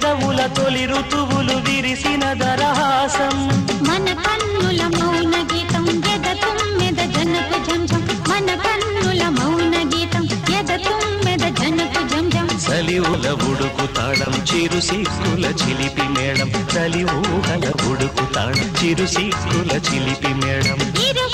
పెదవుల తొలి ఋతువులు విరిసిన దరహాసం మన కన్నుల మౌన గీతం ఎద తుమ్మెద జనకు జంజం. మన కన్నుల మౌన గీతం ఎద తుమ్మెద జనకు జంజం. చలివుల ఉడుకు తాళం చిరు సిక్కుల చిలిపి మేడం. చలి ఊహల ఉడుకు తాళం చిరు సిక్కుల చిలిపి మేడం. ఇరు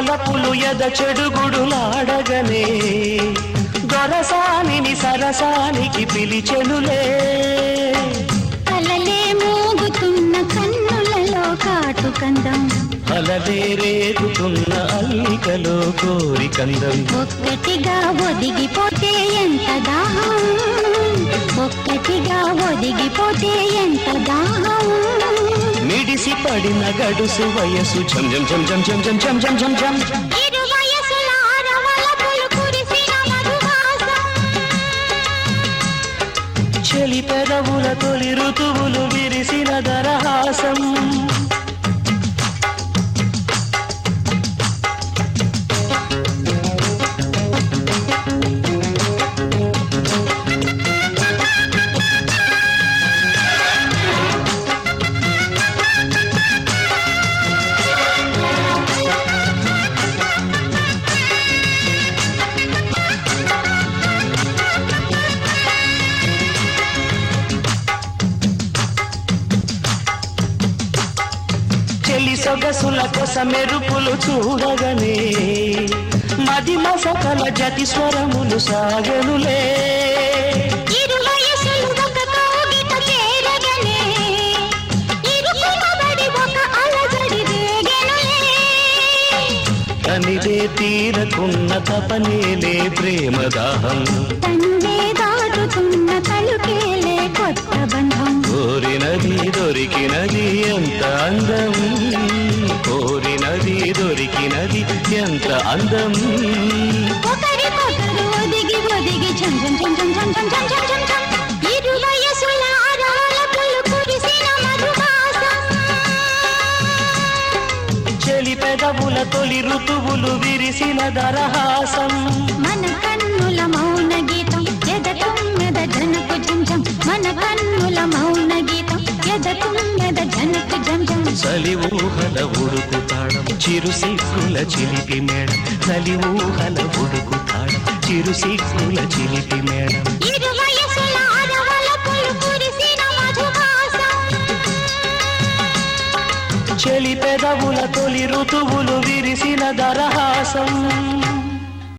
తొలి వలపులు ఎద చెడుగుడులాడగనే. దొరసానిని సరసానికి పిలిచెనులే. కలలే మోగుతున్న కన్నులలో కాటుకందం. అలలే రేగుతున్న అల్లికలో కోరికందం ఒక్కటిగా ఒదిగిపోతే ఎంత దాహం? ఒక్కటిగా ఒదిగిపోతే ఎంత మిడిసి పడిన గడుసు వయసు. ఝం ఝం ఝం ఝం ఝం ఇరు వయసుల అరవలపులు కురిసిన మధుమాసం చెలి పెదవుల తొలి ఋతువులు విరిసిన దరహాసం సొగసుల కొస మెరుపులు చూడగనే. మది మసకల జతి స్వరములు సాగనులే. తనిదే తీరకున్న తపనేలే ప్రేమ దాహం. తండే దాటుతున్న తలుకేలే కొత్త బంధం. కోరినది దొరికినది ఎంత అందం. దొరికినది ఎంత అందం? ఒదిగి ఒదిగి ఝం ఝం ఝం ఝం ఝం. ఇరు వయసుల అరవలపులు కురిసిన మధుమాసం చెలి పెదవుల తొలి ఋతువులు విరిసిన దరహాసం. మన కన్నుల మౌన గీతం ఎద తుమ్మెద జనకు జంజం మన కన్నుల మౌన గీతం ఎద తుమ్మెద జనకు జంజం చలి ఊహల ఉడుకు చిరు సిక్కుల చిలిపి మేడం. చలి ఊహల ఉడుకు తాళం. చిరు సిక్కుల చిలిపి మేడం. చెలి పెదవుల తొలి ఋతువులు విరిసిన దరహాసం.